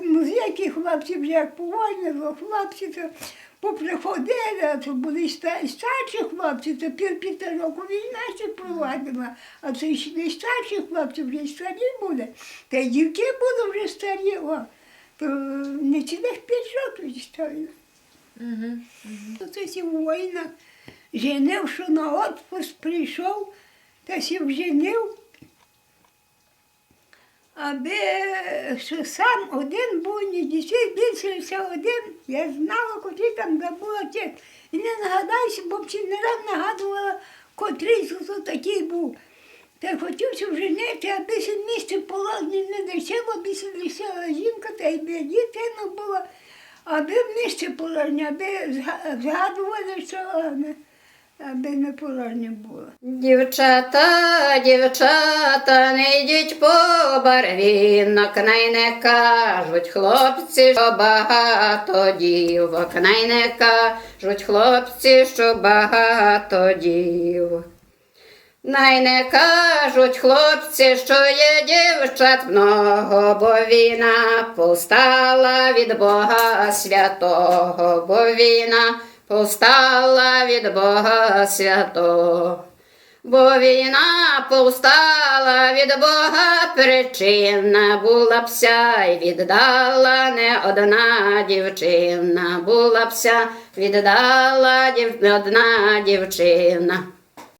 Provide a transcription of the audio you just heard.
Ну, з які хлопці вже як повольнило, хлопці то поприходили, а то були старші хлопці, то пів півтора року війна ще провадила, а це ще не старші хлопці, вже старі були. Та й дівки були вже старі, о, то не цілих п'ять років старі. Угу. То сі воїна женив, що на отпуск прийшов, та сі вженив, аби що сам один був, ні дітей, більше один. Я знала, котрий там був отець. І не нагадайся, бо б не раз нагадувала, котрий тут такий був. Та хотівся вженити, аби се місце положення не лишило, аби се лишила жінка, та й дитина була, аби в місце положення, аби згадували, що не- аби не положення було. Дівчата, дівчата, не йдіть по барвінок, най не кажуть хлопці, що багато дівок, най не кажуть хлопці, що багато дівок. Най не кажуть хлопці, що є дівчат много, бо війна повстала від Бога святого, бо війна повстала від Бога святого. Бо війна повстала від Бога причина, була вся й віддала не одна дівчина, була вся віддала дів... одна дівчина.